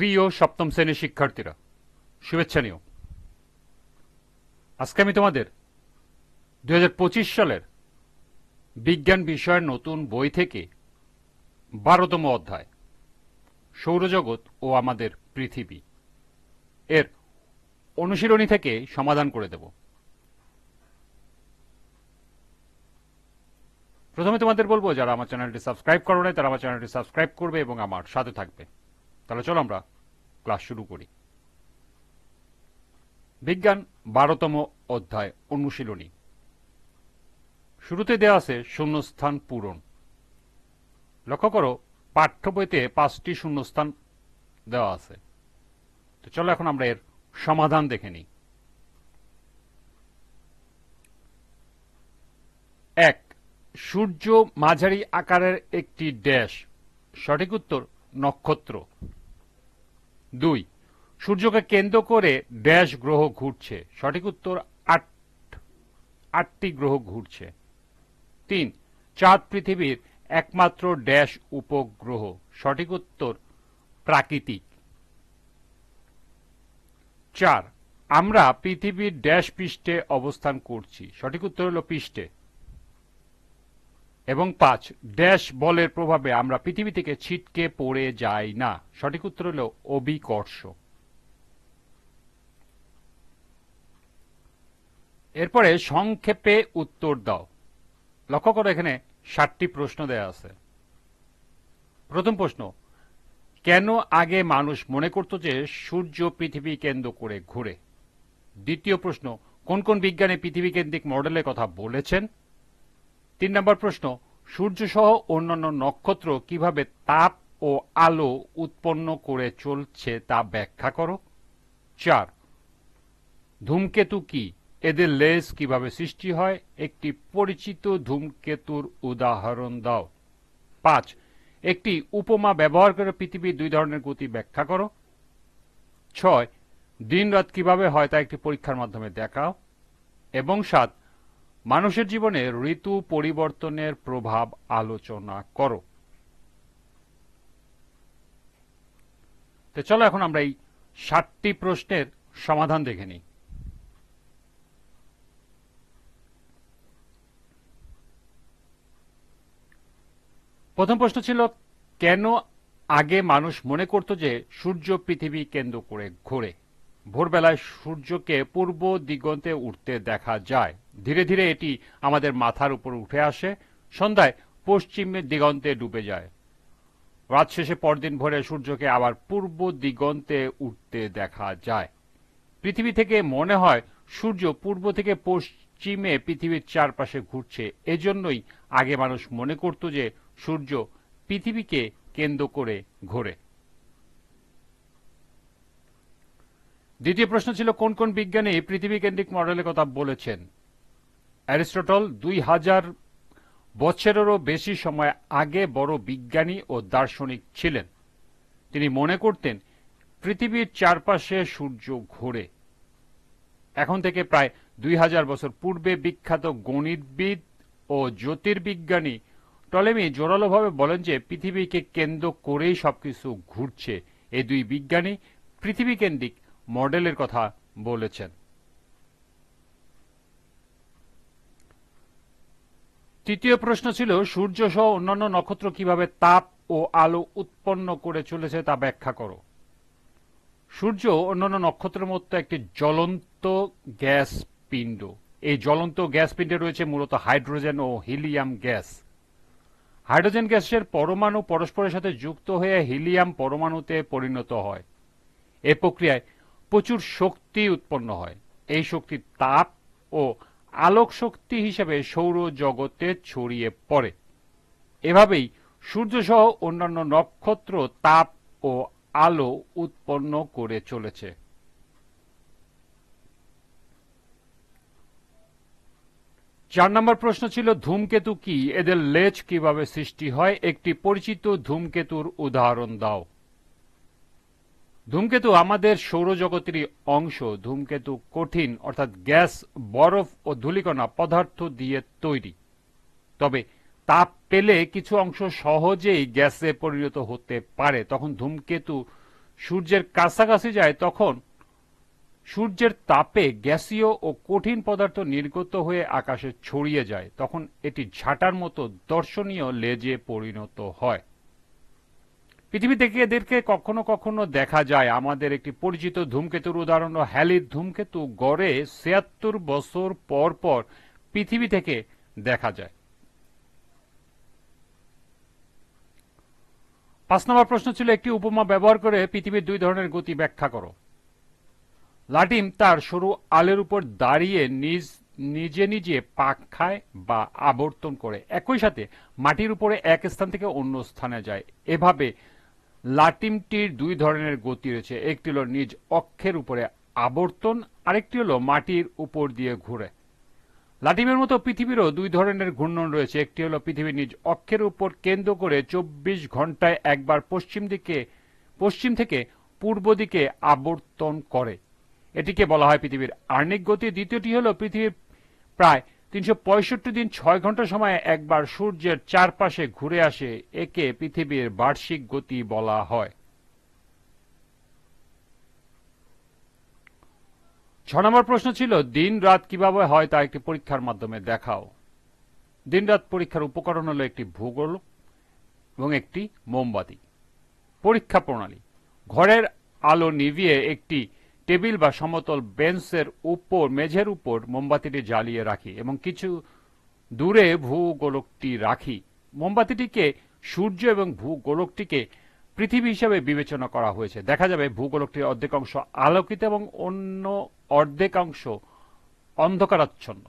প্রিয় সপ্তম শ্রেণির শিক্ষার্থীরা, শুভেচ্ছা নিও। আজকে আমি তোমাদের দু হাজার পঁচিশ সালের বিজ্ঞান বিষয়ের নতুন বই থেকে বারোতম অধ্যায়, সৌরজগৎ ও আমাদের পৃথিবী এর অনুশীলনী থেকে সমাধান করে দেব। প্রথমে তোমাদের বলব, যারা আমার চ্যানেলটি সাবস্ক্রাইব করো নাই, তারা আমার চ্যানেলটি সাবস্ক্রাইব করবে এবং আমার সাথে থাকবে। তাহলে চলো আমরা ক্লাস শুরু করি। বিজ্ঞান বারোতম অধ্যায়, অনুশীলনী। শুরুতে দেওয়া আছে শূন্যস্থান পূরণ। লক্ষ্য করো, পাঠ্য বইতে পাঁচটি শূন্যস্থান দেওয়া আছে। তো চলো এখন আমরা এর সমাধান দেখে নিই। এক, সূর্য মাঝারি আকারের একটি ড্যাশ। সঠিক উত্তর নক্ষত্র। দুই, সূর্যকে কেন্দ্র করে ড্যাশ গ্রহ ঘুরছে। সঠিক উত্তর আট, আটটি গ্রহ ঘুরছে। তিন, চাঁদ পৃথিবীর একমাত্র ড্যাশ উপগ্রহ। সঠিক উত্তর প্রাকৃতিক। চার, আমরা পৃথিবীর ড্যাশ পৃষ্ঠে অবস্থান করছি। সঠিক উত্তর হল পৃষ্ঠে। এবং পাঁচ, ড্যাশ বলের প্রভাবে আমরা পৃথিবী থেকে ছিটকে পড়ে যাই না। সঠিক উত্তর হল অবিকর্ষ এরপরে সংক্ষেপে উত্তর দাও। লক্ষ্য করো এখানে ষাটটি প্রশ্ন দেয়া আছে। প্রথম প্রশ্ন, কেন আগে মানুষ মনে করত যে সূর্য পৃথিবী কেন্দ্র করে ঘুরে? দ্বিতীয় প্রশ্ন, কোন কোন বিজ্ঞানী পৃথিবী কেন্দ্রিক মডেলের কথা বলেছেন? তিন নম্বর প্রশ্ন সূর্য সহ অন্যান্য নক্ষত্র কীভাবে তাপ ও আলো উৎপন্ন করে চলছে তা ব্যাখ্যা করো। চার, ধূমকেতু কি? এদের লেজ কীভাবে সৃষ্টি হয়? একটি পরিচিত ধূমকেতুর উদাহরণ দাও। পাঁচ, একটি উপমা ব্যবহার করে পৃথিবীর দুই ধরনের গতি ব্যাখ্যা করো। ছয় দিন রাত কীভাবে হয় তা একটি পরীক্ষার মাধ্যমে দেখাও। এবং সাত মানুষের জীবনে ঋতু পরিবর্তনের প্রভাব আলোচনা করো। তো চলো এখন আমরা এই ষাটটি প্রশ্নের সমাধান দেখে নিই। প্রথম প্রশ্ন ছিল, কেন আগে মানুষ মনে করত যে সূর্য পৃথিবী কেন্দ্র করে ঘোরে? ভোরবেলায় সূর্যকে পূর্ব দিগন্তে উঠতে দেখা যায়। ধীরে ধীরে এটি আমাদের মাথার উপর উঠে আসে, সন্ধ্যায় পশ্চিমের দিগন্তে ডুবে যায়। রাত শেষে পরদিন ভোরে সূর্যকে আবার পূর্ব দিগন্তে উঠতে দেখা যায়। পৃথিবী থেকে মনে হয় সূর্য পূর্ব থেকে পশ্চিমে পৃথিবীর চারপাশে ঘুরছে। এজন্যই আগে মানুষ মনে করত যে সূর্য পৃথিবীকে কেন্দ্র করে ঘোরে। দ্বিতীয় প্রশ্ন ছিল, কোন কোন বিজ্ঞানী পৃথিবী কেন্দ্রিক মডেলের কথা বলেছেন? অ্যারিস্টটল দুই হাজার বছরেরও বেশি সময় আগে বড় বিজ্ঞানী ও দার্শনিক ছিলেন। তিনি মনে করতেন, পৃথিবীর চারপাশে সূর্য ঘোরে। এখন থেকে প্রায় দুই হাজার বছর পূর্বে বিখ্যাত গণিতবিদ ও জ্যোতির্বিজ্ঞানী টলেমি জোরালোভাবে বলেন যে, পৃথিবীকে কেন্দ্র করেই সবকিছু ঘুরছে। এই দুই বিজ্ঞানী পৃথিবী কেন্দ্রিক মডেলের কথা বলেছেন। তৃতীয় প্রশ্ন ছিল সূর্য সহ অন্যান্য নক্ষত্র কীভাবে তাপ ও আলো উৎপন্ন করে চলেছে তা ব্যাখ্যা করো। সূর্য অন্যান্য নক্ষত্রের মতো একটি জ্বলন্ত গ্যাস পিণ্ড। এই জ্বলন্ত গ্যাস পিণ্ডে রয়েছে মূলত হাইড্রোজেন ও হিলিয়াম গ্যাস। হাইড্রোজেন গ্যাসের পরমাণু পরস্পরের সাথে যুক্ত হয়ে হিলিয়াম পরমাণুতে পরিণত হয়। এ প্রক্রিয়ায় প্রচুর শক্তি উৎপন্ন হয়। এই শক্তি তাপ ও আলোক শক্তি হিসেবে সৌর জগতে ছড়িয়ে পড়ে। এভাবেই সূর্যসহ অন্যান্য নক্ষত্র তাপ ও আলো উৎপন্ন করে চলেছে। চার নম্বর প্রশ্ন ছিল, ধূমকেতু কি? এদের লেজ কীভাবে সৃষ্টি হয়? একটি পরিচিত ধূমকেতুর উদাহরণ দাও। ধূমকেতু আমাদের সৌরজগতেরই অংশ। ধূমকেতু কঠিন, অর্থাৎ গ্যাস, বরফ ও ধূলিকণা পদার্থ দিয়ে তৈরি। তবে তাপ পেলে কিছু অংশ সহজেই গ্যাসে পরিণত হতে পারে। তখন ধূমকেতু সূর্যের কাছাকাছি যায়, তখন সূর্যের তাপে গ্যাসীয় ও কঠিন পদার্থ নির্গত হয়ে আকাশে ছড়িয়ে যায়। তখন এটি ঝাঁটার মতো দর্শনীয় লেজে পরিণত হয়। পৃথিবী থেকে এদেরকে কখনো কখনো দেখা যায়। আমাদের একটি পরিচিত ধূমকেতুর উদাহরণ, হ্যালির ধূমকেতু গড়ে ছিয়াত্তর বছর পর পর পৃথিবী থেকে দেখা যায়। পাঁচ নম্বর প্রশ্ন ছিল, একটি উপমা ব্যবহার করে পৃথিবীর দুই ধরনের গতি ব্যাখ্যা করো। লাটিম তার সরু আলের উপর দাঁড়িয়ে নিজ, নিজে নিজে পাক খায় বা আবর্তন করে। একই সাথে মাটির উপরে এক স্থান থেকে অন্য স্থানে যায়। এভাবে লাটিমটির দুই ধরনের গতি রয়েছে। একটি হলো নিজ অক্ষের উপরে আবর্তন, আরেকটি হলো মাটির উপর দিয়ে ঘুরে। লাটিমের মতো পৃথিবীরও দুই ধরনের ঘূর্ণন রয়েছে। একটি হলো পৃথিবীর নিজ অক্ষের উপর কেন্দ্র করে চব্বিশ ঘন্টায় একবার পশ্চিম দিকে, পশ্চিম থেকে পূর্ব দিকে আবর্তন করে। এটিকে বলা হয় পৃথিবীর আর্নিক গতি। দ্বিতীয়টি হলো পৃথিবীর প্রায় তিনশো পঁয়ষট্টি দিন ছয় ঘণ্টা সময়ে একবার সূর্যের চারপাশে ঘুরে আসে, একে পৃথিবীর বার্ষিক গতি বলা হয়। ছ নম্বর প্রশ্ন ছিল, দিন রাত কীভাবে হয় তা একটি পরীক্ষার মাধ্যমে দেখাও। দিন রাত পরীক্ষার উপকরণ হলো একটি ভূগোল এবং একটি মোমবাতি। পরীক্ষা প্রণালী। ঘরের আলো নিভিয়ে একটি টেবিল বা সমতল বেঞ্চের উপর, মেঝের উপর মোমবাতিটি জ্বালিয়ে রাখি এবং কিছু দূরে ভূগোলকটি রাখি। মোমবাতিটিকে সূর্য এবং ভূগোলকটিকে পৃথিবী হিসাবে বিবেচনা করা হয়েছে। দেখা যাবে ভূগোলকটির অর্ধেকাংশ আলোকিত এবং অন্য অর্ধেকাংশ অন্ধকারাচ্ছন্ন।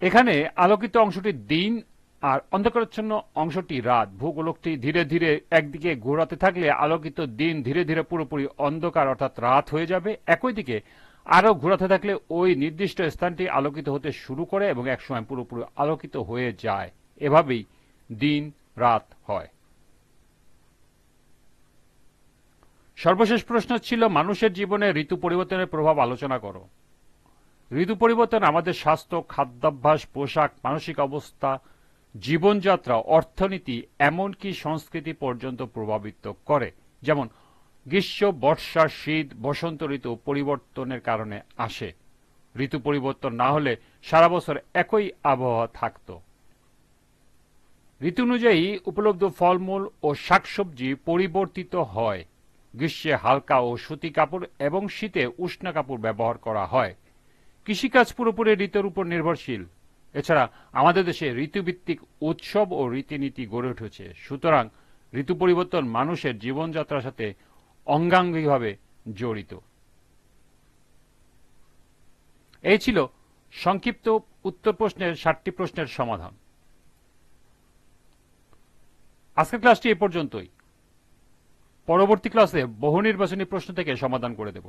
এখানে আলোকিত অংশটি দিন আর অন্ধকারাচ্ছন্ন অংশটি রাত। ভূগোলকটি ধীরে ধীরে একদিকে ঘোরাতে থাকলে আলোকিত দিন ধীরে ধীরে পুরোপুরি অন্ধকার অর্থাৎ রাত হয়ে যাবে। একই দিকে আরও ঘোরাতে থাকলে ওই নির্দিষ্ট স্থানটি আলোকিত হতে শুরু করে এবং একসময় পুরোপুরি আলোকিত হয়ে যায়। এভাবেই দিন, রাত হয়। সর্বশেষ প্রশ্ন ছিল, মানুষের জীবনে ঋতু পরিবর্তনের প্রভাব আলোচনা করো। ঋতু পরিবর্তন আমাদের স্বাস্থ্য, খাদ্যাভ্যাস, পোশাক, মানসিক অবস্থা জীবনযাত্রা, অর্থনীতি এমনকি সংস্কৃতি পর্যন্ত প্রভাবিত করে। যেমন, গ্রীষ্ম, বর্ষা, শীত, বসন্ত ঋতু পরিবর্তনের কারণে আসে। ঋতু পরিবর্তন না হলে সারা বছর একই আবহাওয়া থাকত। ঋতু অনুযায়ী উপলব্ধ ফলমূল ও শাকসবজি পরিবর্তিত হয়। গ্রীষ্মে হালকা ও সুতি কাপড় এবং শীতে উষ্ণ কাপড় ব্যবহার করা হয়। কৃষিকাজ পুরোপুরি ঋতুর উপর নির্ভরশীল। এছাড়া আমাদের দেশে ঋতুভিত্তিক উৎসব ও রীতিনীতি গড়ে উঠেছে। সুতরাং ঋতু পরিবর্তন মানুষের জীবনযাত্রার সাথে অঙ্গাঙ্গিভাবে জড়িত। এই ছিল সংক্ষিপ্ত উত্তর প্রশ্নের ষাটটি প্রশ্নের সমাধান। আজকের ক্লাসটি এ পর্যন্তই। পরবর্তী ক্লাসে বহু নির্বাচনী প্রশ্ন থেকে সমাধান করে দেব।